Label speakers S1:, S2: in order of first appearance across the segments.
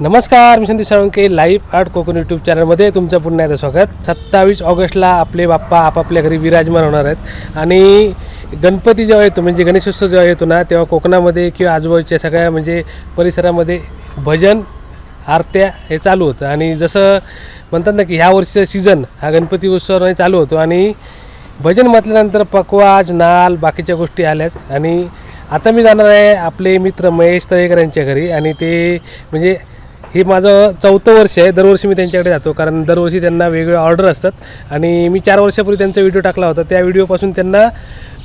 S1: नमस्कार मी Sandeep Salunke live art Konkan YouTube चॅनलमध्ये तुमचं पुन्हा एकदा स्वागत. सत्तावीस ऑगस्टला आपले बाप्पा आपापल्या घरी विराजमान होणार आहेत. आणि गणपती जेव्हा येतो म्हणजे गणेशोत्सव जेव्हा येतो ना तेव्हा कोकणामध्ये किंवा आजूबाजूच्या सगळ्या म्हणजे परिसरामध्ये भजन आरत्या हे चालू होतं. आणि जसं म्हणतात ना की ह्या वर्षीचा सीझन हा गणपती उत्सवाने चालू होतो. आणि भजन म्हटल्यानंतर पकवाज नाल बाकीच्या गोष्टी आल्याच. आणि आता मी जाणार आहे आपले मित्र महेश तळेकर यांच्या घरी. आणि ते म्हणजे हे माझं चौथं वर्ष आहे. दरवर्षी मी त्यांच्याकडे जातो. कारण दरवर्षी त्यांना वेगवेगळे ऑर्डर असतात. आणि मी चार वर्षापूर्वी त्यांचा व्हिडिओ टाकला होता. त्या व्हिडिओपासून त्यांना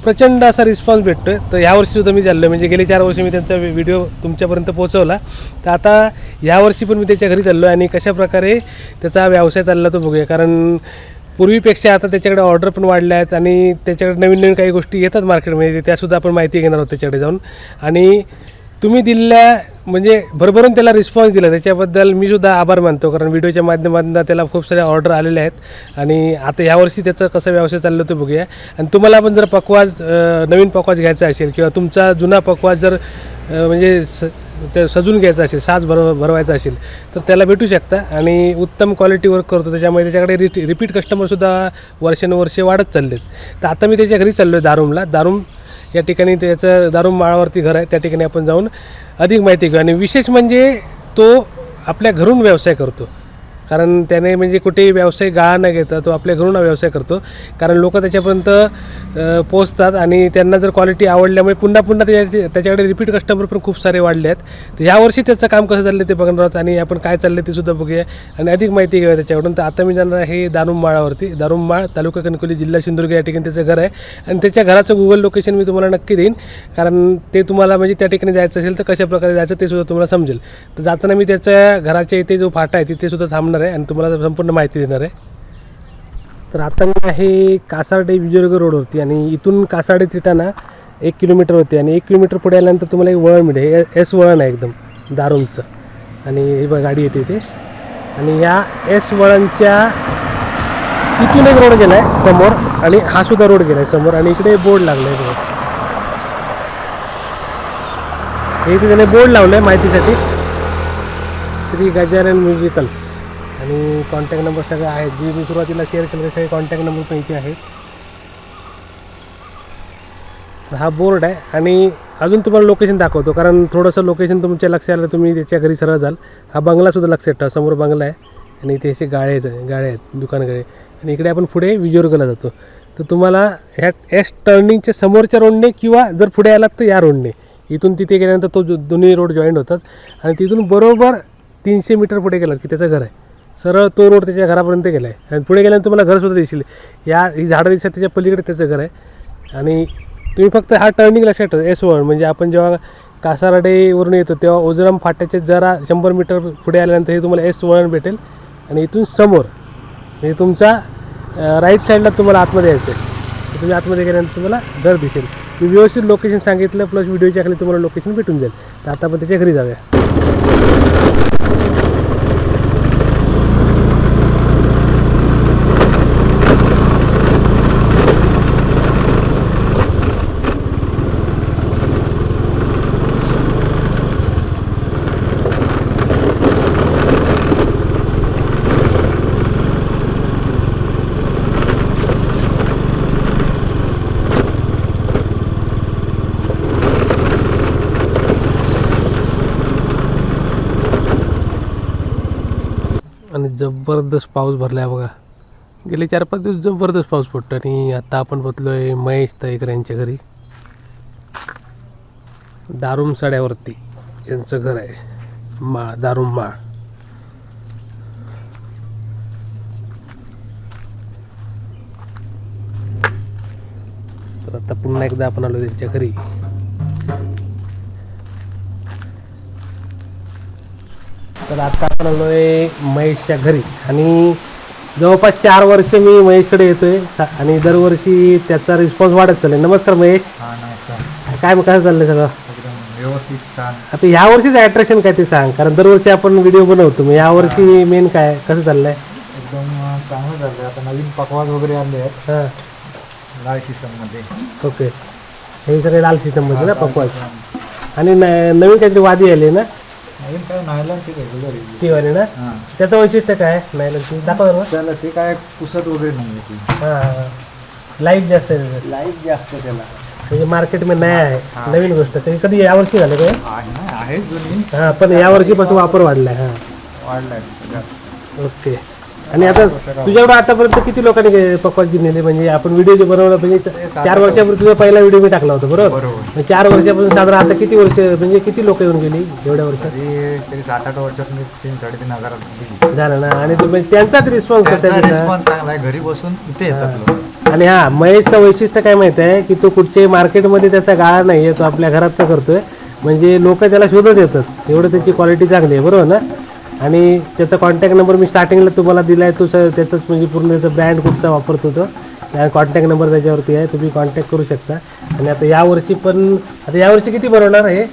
S1: प्रचंड असा रिस्पॉन्स भेटतो आहे तर यावर्षीसुद्धा सुद्धा मी चाललो म्हणजे गेले चार वर्षी मी त्यांचा व्हिडिओ तुमच्यापर्यंत पोहोचवला. तर आता यावर्षी पण मी त्याच्या घरी चाललो आहे आणि कशा प्रकारे त्याचा व्यवसाय चालला तो बघूया. कारण पूर्वीपेक्षा आता त्याच्याकडे ऑर्डर पण वाढल्या आहेत. आणि त्याच्याकडे नवीन नवीन काही गोष्टी येतात मार्केटमध्ये म्हणजे त्यासुद्धा आपण माहिती घेणार आहोत त्याच्याकडे जाऊन. आणि तुम्ही दिलेल्या म्हणजे भरभरून त्याला रिस्पॉन्स दिला. त्याच्याबद्दल मी सुद्धा आभार मानतो कारण व्हिडिओच्या माध्यमातून त्याला खूप साऱ्या ऑर्डर आलेल्या आहेत. आणि आता यावर्षी त्याचं कसं व्यवसाय चाललं ते बघूया. आणि तुम्हाला पण जर पकवाज नवीन पकवाज घ्यायचा असेल किंवा तुमचा जुना पकवाज जर म्हणजे स ते सजून घ्यायचा असेल साज भर भरवायचा असेल तर त्याला भेटू शकता. आणि उत्तम क्वालिटी वर्क करतो. त्याच्यामुळे त्याच्याकडे रिट रिपीट कस्टमरसुद्धा वर्षानुवर्षे वाढत चाललेत. तर आता मी त्याच्या घरी चाललो आहे दारूमला. दारूम या ठिकाणी त्याचं दारूम माळावरती घर आहे. त्या ठिकाणी आपण जाऊन अधिक माहिती घेऊ. आणि विशेष म्हणजे तो आपल्या घरून व्यवसाय करतो. कारण त्याने म्हणजे कुठेही व्यवसाय गाळा न घेता तो आपल्या घरून हा व्यवसाय करतो. कारण लोक त्याच्यापर्यंत पोचतात आणि त्यांना जर क्वालिटी आवडल्यामुळे पुन्हा पुन्हा त्याच्या त्याच्याकडे रिपीट कस्टमर पण खूप सारे वाढले आहेत. तर यावर्षी त्याचं काम कसं चाललं ते बघणार आहोत आणि आपण काय चाललं ते सुद्धा बघूया आणि अधिक माहिती घेऊया त्याच्याकडून तर आता मी जाणार आहे दारुंबाळावरती दारुंबाळ तालुका कणकोली जिल्हा सिंधुदुर्ग या ठिकाणी त्याचं घर आहे. आणि त्याच्या घराचं गुगल लोकेशन मी तुम्हाला नक्की देईन. कारण ते तुम्हाला म्हणजे त्या ठिकाणी जायचं असेल तर कशा प्रकारे जायचं ते सुद्धा तुम्हाला समजेल. तर जाताना मी त्याच्या घराच्या इथे जो फाटा आहे तिथे सुद्धा थांबणार आहे. आणि तुम्हाला संपूर्ण माहिती देणार आहे. तर आता मी आहे कासार्डे विजयनगर रोडवरती आणि इथून कासार्डे तिटाना एक किलोमीटर होते आणि एक किलोमीटर पुढे आल्यानंतर तुम्हाला एक वळण मिळेल. हे एस वळण आहे एकदम दारूंचं. आणि हे बघा गाडी येते इथे. आणि या एस वळणच्या तिथून एक रोड गेला आहे समोर आणि हा सुद्धा रोड गेला आहे समोर आणि इकडे बोर्ड लागला आहे बघा. हे इथे त्याने बोर्ड लावलं आहे माहितीसाठी. श्री गजानन म्युझिकल्स. आणि कॉन्टॅक्ट नंबर सगळे आहेत. जे मी सुरुवातीला शेअर केले सगळे कॉन्टॅक्ट नंबर पण इथे आहेत. हा बोर्ड आहे. आणि अजून तुम्हाला लोकेशन दाखवतो कारण थोडंसं लोकेशन तुमच्या लक्षात आलं तुम्ही त्याच्या घरी सरळ जाल. हा बंगलासुद्धा लक्षात ठेवा समोर बंगला आहे. आणि इथे असे गाळे आहेत गाळे आहेत दुकानकडे. आणि इकडे आपण पुढे विजयवर्गला जातो. तर तुम्हाला ह्या एस टर्निंगच्या समोरच्या रोडने किंवा जर पुढे आलात तर या रोडने इथून तिथे गेल्यानंतर तो जो दोन्ही रोड जॉईंट होतात. आणि तिथून बरोबर तीनशे मीटर पुढे गेलात की त्याचं घर आहे. सरळ तो रोड त्याच्या घरापर्यंत गेला आहे आणि पुढे गेल्यानंतर तुम्हाला घरसुद्धा दिसेल. या ही झाडं दिसतात त्याच्या पलीकडे त्याचं घर आहे. आणि तुम्ही फक्त हा टर्निंग लक्षात ठेवा एस वन म्हणजे आपण जेव्हा कासाराडेवरून येतो तेव्हा ओझराम फाट्याचे जरा शंभर मीटर पुढे आल्यानंतर हे तुम्हाला एस वळण भेटेल. आणि इथून समोर म्हणजे तुमचा राईट साईडला तुम्हाला आतमध्ये यायचं आहे. तुम्ही आतमध्ये गेल्यानंतर तुम्हाला घर दिसेल. मी व्यवस्थित लोकेशन सांगितलं प्लस व्हिडिओच्या खाली तुम्हाला लोकेशन भेटून जाईल. तर आता आपण त्याच्या घरी जाऊया आणि जबरदस्त पाऊस भरला आहे बघा. गेले चार पाच दिवस जबरदस्त पाऊस पडतो आणि आता आपण बसलो आहे महेश तळेकर यांच्या घरी. दारुम साड्यावरती यांचं घर आहे. माळ दारुम माळ तर आता पुन्हा एकदा आपण आलो त्यांच्या घरी. तर आता आपण आलो आहे महेशच्या घरी. आणि जवळपास चार वर्ष मी महेशकडे येतोय. सा- आणि दरवर्षी त्याचा रिस्पॉन्स वाढत चाललाय. नमस्कार महेश.
S2: हा नमस्कार.
S1: काय मग कसं चाललंय सगळं?
S2: एकदम व्यवस्थित छान.
S1: आता ह्या वर्षीच अट्रॅक्शन काय ते सांग. कारण दरवर्षी आपण व्हिडिओ बनवतो. मग या वर्षी मेन काय कसं चाललंय?
S2: एकदम अं, चांगलं झालं आता नवीन पकवाज वगैरे आले आहेत.
S1: हां.
S2: लाल सीझनमध्ये
S1: ओके. हे सगळे लाल सीझनमध्ये ना पकवाज. आणि न- नवीन काहीतरी वादी आले ना?
S2: नवीन काय नायलॉनची रेग्युलर
S1: ती वाली ना?
S2: हां.
S1: त्याचं वैशिष्ट्य काय? नायलॉनची दाखव जरा.
S2: त्याला ते काय पुसत वगैरे नाही ती.
S1: हां लाइट जास्त आहे त्याचं
S2: लाइट जास्त त्याला.
S1: म्हणजे मार्केटमध्ये नाही आहे. नवीन गोष्ट. ते कधी यावर्षी झालं काय
S2: आहे ना आहे जुनी.
S1: हां पण यावर्षीपासून वापर वाढलाय हां.
S2: वाढलाय. जास्त
S1: ओके. आणि आता तुझ्याकडे आतापर्यंत किती लोकांनी पकवानची नेले म्हणजे आपण व्हिडिओ जे बनवलं म्हणजे चार वर्षापूर्वी तुझा पहिला व्हिडिओ मी टाकला होता बरोबर? चार वर्षापासून साधारण आता किती वर्ष म्हणजे किती लोक येऊन गेली एवढ्या वर्षात?
S2: सात आठ वर्षात मी तीन साडेतीन हजारात दिली
S1: झालं ना. आणि तुम्ही त्यांचाच रिस्पॉन्स कसा?
S2: रिस्पॉन्स चांगला आहे. घरी बसून इथे येतात
S1: आणि हा महेशचं वैशिष्ट्य काय माहिती आहे? की तो कुठच्याही मार्केटमध्ये त्याचा गाळा नाही आहे तो आपल्या घरात तर करतोय. म्हणजे लोक त्याला शोधत येतात. एवढं त्याची क्वालिटी चांगली आहे बरोबर ना? आणि त्याचा कॉन्टॅक्ट नंबर मी स्टार्टिंगला तुम्हाला दिला आहे तो स- त्याचंच म्हणजे पूर्ण त्याचा ब्रँड कुठचा वापरतो तो. त्या कॉन्टॅक्ट नंबर त्याच्यावरती आहे तुम्ही कॉन्टॅक्ट करू शकता. आणि आता यावर्षी पण आता यावर्षी किती बनवणार हे?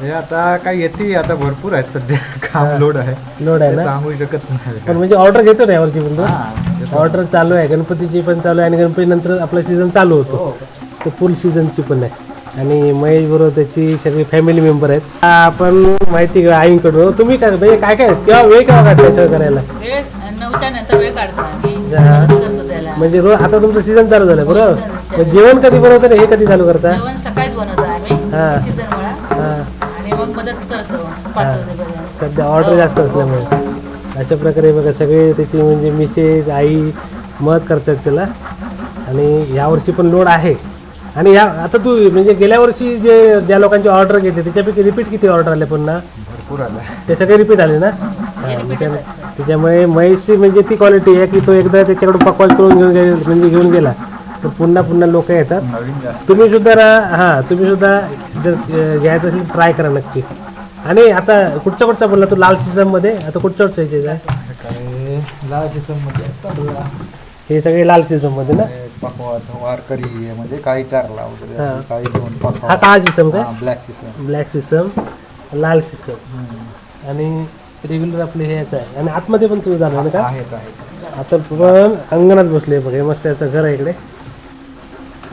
S2: हे आता काय येते आता भरपूर आहेत सध्या. काम लोड आहे.
S1: लोड आहे ना?
S2: सांगू शकत नाही.
S1: पण म्हणजे ऑर्डर घेतो ना यावर्षी पण तो?
S2: हा,
S1: ऑर्डर चालू आहे. गणपतीची पण चालू आहे आणि गणपती नंतर आपला सीझन चालू होतो. तो फुल सीझनची पण आहे. आणि महेश बरोबर त्याची सगळी फॅमिली मेंबर आहेत. आपण माहिती घेऊ आईकडून. तुम्ही काय म्हणजे काय काय केव्हा वेळ केव्हा काढताय सगळं करायला?
S3: वेळ नऊच्या नंतर वेळ काढतो आम्ही.
S1: हा.
S3: मदत करतो त्याला.
S1: म्हणजे रोज आता तुमचं सीझन चालू झालं बरोबर? मग जेवण कधी बनवतं हे कधी चालू करता?
S3: जेवण सकाळीच बनवतो आम्ही
S1: हा.
S3: सीझन मुळा.
S1: हा.
S3: आणि मग मदत करतो पाच वाजेपर्यंत.
S1: सध्या ऑर्डर जास्त असल्यामुळे. अशा प्रकारे बघा सगळे त्याची म्हणजे मिसेस आई मदत करतात त्याला. आणि यावर्षी पण लोड आहे. आणि या आता तू म्हणजे गेल्या वर्षी जे ज्या लोकांची ऑर्डर घेते त्याच्यापैकी रिपीट किती ऑर्डर आले पुन्हा?
S2: भरपूर आला.
S1: ते सगळे रिपीट आले ना? हा, त्या- त्याच्यामुळे महेशची म्हणजे ती क्वालिटी आहे की तो एकदा त्याच्याकडून पकवाज करून घेऊन गे म्हणजे घेऊन गेला. तर पुन्हा पुन्हा लोक येतात. तुम्ही सुद्धा रा- हां तुम्ही सुद्धा जर घ्यायचं असेल ट्राय करा नक्की. आणि आता कुठचा कुठचा बोलला तू? लाल सीझनमध्ये आता कुठच्या कुठच्या
S2: काय लाल सिस्टममध्ये. चालू आहे.
S1: हे सगळे लाल सीझनमध्ये ना?
S2: वारकरी म्हणजे काही चारला वगैरे
S1: हा.
S2: असं काही दोन
S1: हा
S2: पकवाज
S1: काळा सिस्टम काय
S2: ब्लॅक सिस्टम
S1: ब्लॅक सिस्टम लाल सिस्टम आणि रेग्युलर आपले हे याचं आहे. आणि आतमध्ये पण तुम्ही जाणार ना का?
S2: आहेत आहेत
S1: आता पण अंगणात बसले बघ हे मस्त याचं घर आहे इकडे.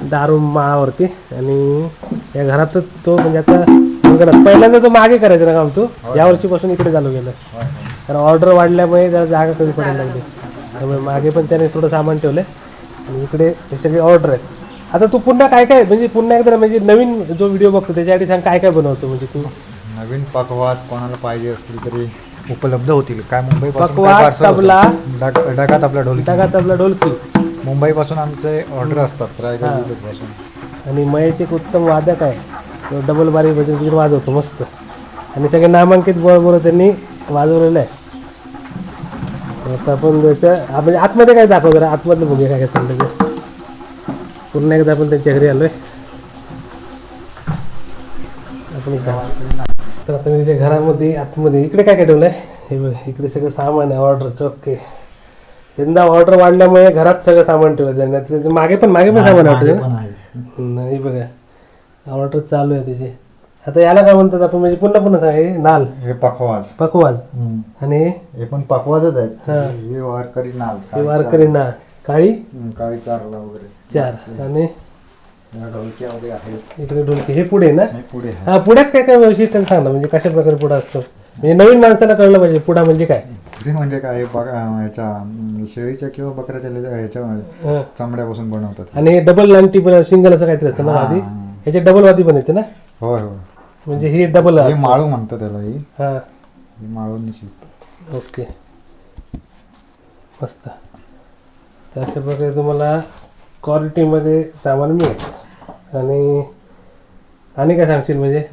S1: दारू माळावरती. आणि या घरातच तो म्हणजे आता अंगणात. पहिल्यांदा तो मागे करायचं ना काम तू? या वर्षीपासून इकडे चालू
S2: होय, होय.
S1: कारण ऑर्डर वाढल्यामुळे त्याला जागा कमी पडायला लागली. त्यामुळे मागे पण त्याने थोडं सामान ठेवलंय. आणि इकडे हे सगळे ऑर्डर आहेत. आता तू पुन्हा काय काय म्हणजे पुन्हा एकदा म्हणजे नवीन जो व्हिडिओ बघतो त्याच्यासाठी सांग काय काय बनवतो म्हणजे तू.
S2: नवीन पकवाज कोणाला पाहिजे असतील तरी उपलब्ध होतील. काय मुंबई
S1: पकवाज, तबला.
S2: डगात आपला ढोल
S1: टाकात आपला ढोलकी.
S2: मुंबईपासून आमचे ऑर्डर असतात रायगडपासून.
S1: आणि महेश एक उत्तम वादक आहे. तो डबल बारी बजरंग वाजवतो मस्त. आणि सगळे नामांकित बरोबर त्यांनी वाजवलेलं आहे. आता आपण त्याच्या म्हणजे आतमध्ये काय दाखव जरा? आतमधलं बघूया काय काय चाललं ते. पुन्हा एकदा आपण त्यांच्या घरी आलोय. आपण तर आता मी तिच्या घरामध्ये आतमध्ये इकडे काय काय ठेवलंय? हे बघ इकडे सगळं सामान आहे ऑर्डरचं ओके यंदा ऑर्डर वाढल्यामुळे घरात सगळं सामान ठेवलं त्याच्यामागे पण मागे पण सामान वाटतं नाही बघा. ऑर्डर चालू आहे त्याची. आता याला काय म्हणतात आपण म्हणजे पुन्हा पुन्हा सांग हे नाल.
S2: हे पकवाज.
S1: पकवाज.
S2: हम्म.
S1: आणि?
S2: हे पण पकवाजच आहेत.
S1: हा.
S2: हे वारकरी नाल
S1: हे वारकरी ना काळी?
S2: हम्म, काळी चारला वगैरे.
S1: चार. आणि?
S2: या ढोलक्यामध्ये आहेत.
S1: इकडे डोलकी हे पुढे ना?
S2: हे पुढे आहे.
S1: हा पुढ्यात काय काय वैशिष्ट्य सांग ना म्हणजे कशा प्रकारे पुढा असतो? म्हणजे नवीन माणसाला कळलं पाहिजे पुढा म्हणजे काय?
S2: पुढे म्हणजे काय बघा ह्याच्या शेळीच्या किंवा बकऱ्याच्या ह्याच्या
S1: हं.
S2: चामड्यापासून बनवतात.
S1: आणि हे डबल लांटी पण सिंगल असं काहीतरी असतं ना
S2: हा.
S1: आधी? ह्याचे डबल वादी पण येते ना?
S2: होय होय.
S1: म्हणजे हे डबल
S2: हे माळू म्हणतात त्याला ही.
S1: हा.
S2: ही माळूंनी
S1: ओके. मस्त. तर अशा प्रकारे तुम्हाला क्वालिटीमध्ये सामान मिळेल. आणि आणि काय सांगशील म्हणजे?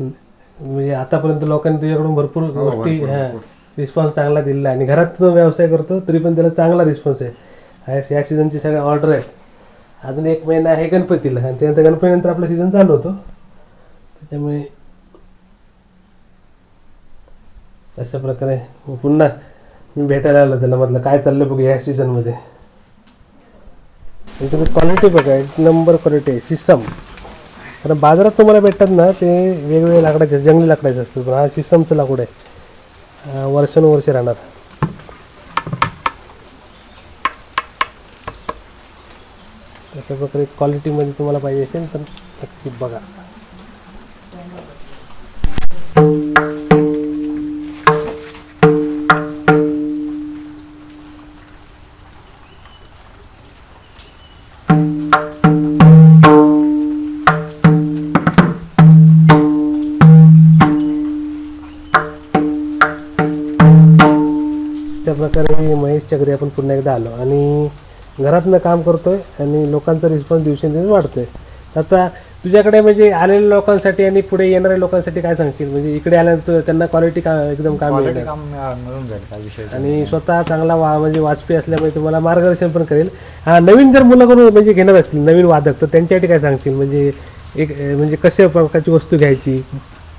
S1: म्हणजे आतापर्यंत लोकांनी तुझ्याकडून भरपूर
S2: हो,
S1: गोष्टी
S2: भरपूर,
S1: हां. रिस्पॉन्स चांगला दिलेला आहे. आणि घरात तो व्यवसाय करतो तरी पण त्याला चांगला रिस्पॉन्स आहे. या- या सीझनचे सगळे ऑर्डर आहेत अजून एक महिना आहे गणपतीला. आणि त्यानंतर गणपतीनंतर आपला सीझन चालू होतो. त्याच्यामुळे अशा प्रकारे पुन्हा मी भेटायला आलो त्याला म्हटलं काय चाललं बघू या सीझनमध्ये तुम्ही क्वालिटी बघा एक नंबर क्वालिटी आहे सिसम कारण बाजारात तुम्हाला भेटतात ना ते वेगवेगळे लाकडाचे जंगली लाकडाचे असतात पण हा सिसमचं लाकूड आहे. वर्षानुवर्ष वर्षानुवर्षे राहणार. अशा प्रकारे क्वालिटीमध्ये तुम्हाला पाहिजे असेल तर नक्की बघा. पुन्हा एकदा आलो. आणि घरातनं काम करतोय आणि लोकांचा रिस्पॉन्स दिवसेंदिवस वाढतोय. आता तुझ्याकडे म्हणजे आलेल्या लोकांसाठी आणि पुढे येणाऱ्या लोकांसाठी काय सांगशील? म्हणजे इकडे आल्यानंतर त्यांना क्वालिटी का एकदम काम
S2: विषय
S1: आणि स्वतः चांगला वा म्हणजे वाजपेयी असल्यामुळे तुम्हाला मार्गदर्शन पण करेल. हा नवीन जर मुलं करून म्हणजे घेणार असतील नवीन वादक तर त्यांच्यासाठी काय सांगशील? म्हणजे एक म्हणजे कशा प्रकारची वस्तू घ्यायची?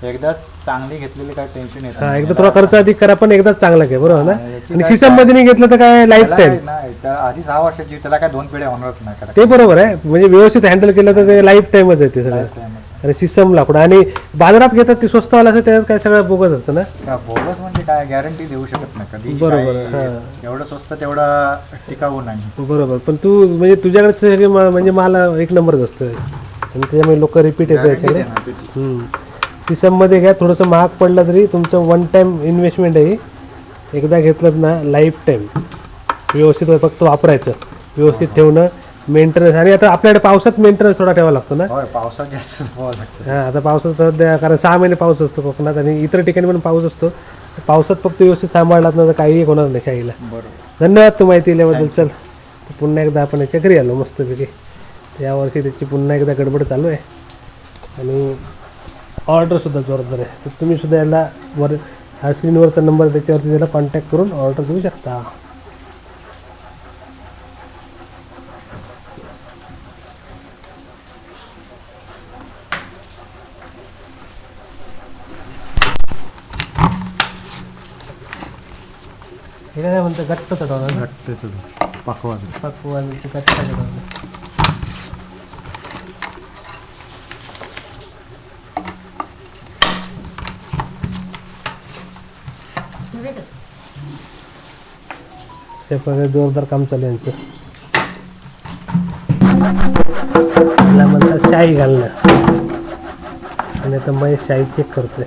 S2: एकदा चांगली घेतलेली काय टेन्शन येत
S1: हा
S2: नाही.
S1: एकदा थोडा खर्च अधिक करा पण एकदाच चांगला घ्या बरोबर ना?
S2: हा, याची
S1: आणि
S2: काय-
S1: सिसममध्ये नाही घेतलं तर काय लाईफ
S2: त्याला
S1: टाईम
S2: काय नाही त्या आधी सहा वर्षाची त्याला काय दोन पिढ्या होणारच नाही
S1: ते बरोबर आहे म्हणजे व्यवस्थित हँडल केलं तर ते लाईफ टाईमच आहे ते सगळं. आणि सिस्टम लाकूड आणि बाजारात घेतात ते स्वस्त वाला असं त्याच्यात काय सगळं बोगस असतं ना?
S2: बोगस म्हणजे काय? गॅरंटी देऊ शकत नाही कधी
S1: बरोबर,
S2: काय-. एवढं स्वस्त तेवढा टिकाऊ नाही.
S1: बरोबर पण तू म्हणजे तुझ्याकडे सगळे म- म्हणजे माल एक नंबरच असतो. आणि त्याच्यामुळे लोक रिपीट येतात
S2: Guarantee
S1: याच्याकडे.
S2: देणार त्याची.
S1: हम्म. सिसममध्ये घ्या थोडंसं महाग पडलं तरी तुमचं वन टाईम इन्व्हेस्टमेंट आहे. एकदा घेतलं ना लाईफ टाईम व्यवस्थित फक्त वापरायचं. व्यवस्थित ठेवणं मेंटेनन्स आणि आता आपल्याकडे पावसात मेंटेनन्स थोडा ठेवावा लागतो ना?
S2: पावसात जास्त
S1: हां आता पावसात सध्या कारण सहा महिने पाऊस असतो कोकणात आणि इतर ठिकाणी पण पाऊस असतो. पावसात फक्त व्यवस्थित सांभाळलात ना तर काही होणार नाही
S2: बरोबर.
S1: धन्यवाद तू माहिती दिल्याबद्दल. चल पुन्हा एकदा आपण याच्या घरी आलो मस्तपैकी. यावर्षी त्याची पुन्हा एकदा गडबड चालू आहे. आणि ऑर्डरसुद्धा जोरदार आहे तर तुम्ही सुद्धा याला वर हा स्क्रीनवरचा नंबर त्याच्यावरती त्याला कॉन्टॅक्ट करून ऑर्डर देऊ शकता हे काय म्हणतं घट्ट चढवणार ना
S2: घट्ट पाकवाज
S1: पक्वाचं घट्ट चढवणार अशा प्रकारे जोरदार काम चालू यांचं त्याला म्हणतात शाही घालणं. आणि आता मग शाही चेक करतोय.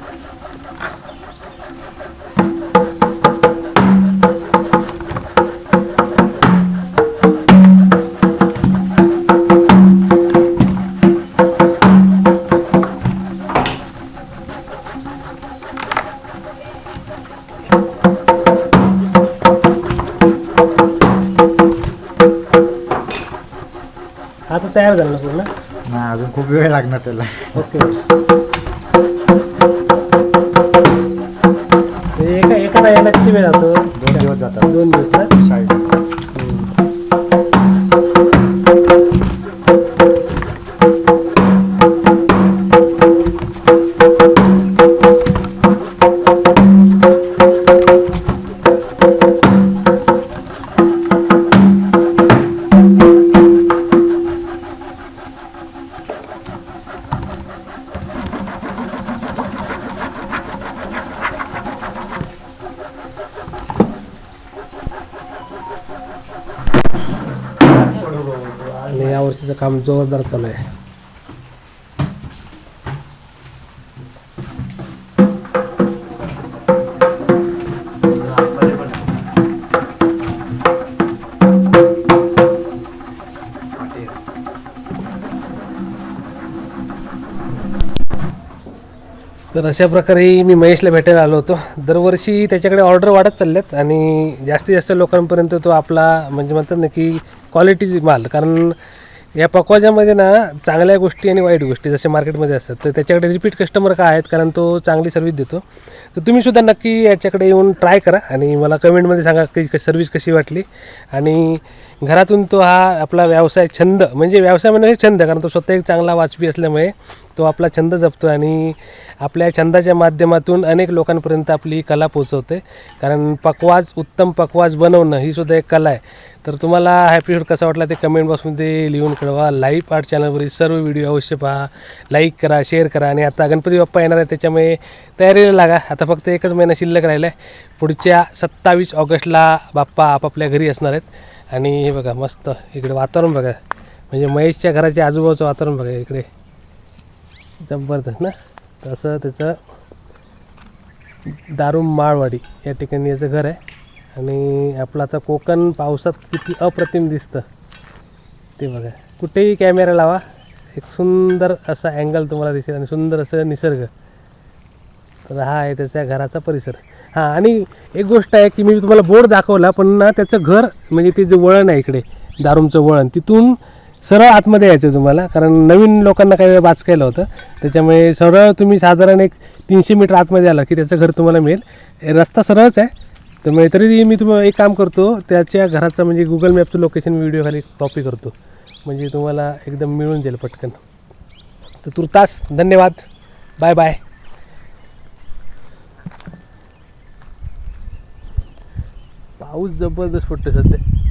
S1: आता तयार झालं पूर्ण?
S2: नाही अजून खूप वेळ लागणार त्याला.
S1: ओके. काम जोरदार चालू आहे. तर अशा प्रकारे मी महेशला भेटायला आलो होतो. दरवर्षी त्याच्याकडे ऑर्डर वाढत चालल्यात आणि जास्तीत जास्त लोकांपर्यंत तो आपला म्हणजे म्हणतात ना की क्वालिटी माल. कारण या पकवाजामध्ये ना चांगल्या गोष्टी आणि वाईट गोष्टी जसे मार्केटमध्ये असतात तर त्याच्याकडे रिपीट कस्टमर का आहेत? कारण तो चांगली सर्व्हिस देतो. तर तुम्ही सुद्धा नक्की याच्याकडे येऊन ट्राय करा आणि मला कमेंटमध्ये सांगा की सर्व्हिस कशी वाटली. आणि घरातून तो हा आपला व्यवसाय छंद म्हणजे व्यवसाय म्हणजे छंद कारण तो स्वतः एक चांगला वाचपी असल्यामुळे तो आपला छंद जपतो आणि आपल्या छंदाच्या माध्यमातून अनेक लोकांपर्यंत आपली कला पोचवते कारण पकवाज उत्तम पकवाज बनवणं ही सुद्धा एक कला आहे. तर तुम्हाला हा एपिसोड कसा वाटला ते कमेंट बॉक्समध्ये लिहून कळवा. लाईव्ह आर्ट चॅनलवरील सर्व व्हिडिओ अवश्य पहा. लाईक करा शेअर करा आणि आता गणपती बाप्पा येणार आहे त्याच्यामुळे तयारीला लागा. आता फक्त एकच महिना शिल्लक राहिला आहे पुढच्या सत्तावीस ऑगस्टला बाप्पा आपापल्या घरी असणार आहेत. आणि हे बघा मस्त. इकडे वातावरण बघा. म्हणजे महेशच्या घराच्या आजूबाजूचं वातावरण बघा इकडे. जबरदस्त ना? तसं त्याचं दारू माळवाडी या ठिकाणी याचं घर आहे. आणि आपलं आता कोकण पावसात किती अप्रतिम दिसतं. ते बघा. कुठेही कॅमेरा लावा. एक सुंदर असा अँगल तुम्हाला दिसेल आणि सुंदर असं निसर्ग. तर हा आहे त्याच्या घराचा परिसर. हां आणि एक गोष्ट आहे की मी तुम्हाला बोर्ड दाखवला पण ना त्याचं घर म्हणजे ते जे वळण आहे इकडे दारूमचं वळण तिथून सरळ आतमध्ये यायचं तुम्हाला. कारण नवीन लोकांना काही वेळ वाचकायला होतं. त्याच्यामुळे सरळ तुम्ही साधारण एक तीनशे मीटर आतमध्ये आला की त्याचं घर तुम्हाला मिळेल. रस्ता सरळच आहे. तर तरी मी तुम्हाला एक काम करतो त्याच्या घराचा म्हणजे गुगल मॅपचं लोकेशन व्हिडिओ खाली कॉपी करतो. म्हणजे तुम्हाला एकदम मिळून जाईल पटकन. तर तुर्तास धन्यवाद. बाय बाय पाऊस जबरदस्त पडतो सध्या.